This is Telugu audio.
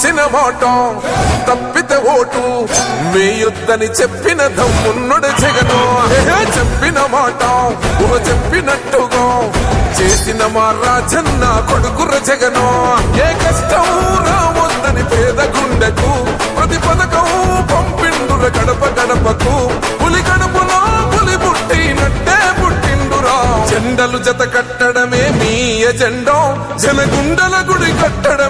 ఇచ్చిన మాట తప్పితే ఓటు. యుద్ధని చెప్పిన దమ్మున్నడు జగను. చెప్పిన మాట ఊహ చెప్పినట్టుగా. చేసిన మా రాజన్న కొడుకుర జగను. ఏ కష్టం రావద్దని పేద గుండెకు ప్రతి పథకం పంపిండుల గడప గడపకు. పులి గడపలో పులి పుట్టినట్టే పుట్టిండురా. జెండలు జత కట్టడమే మీ ఎజెండా. జనగుండల గుడి కట్టడం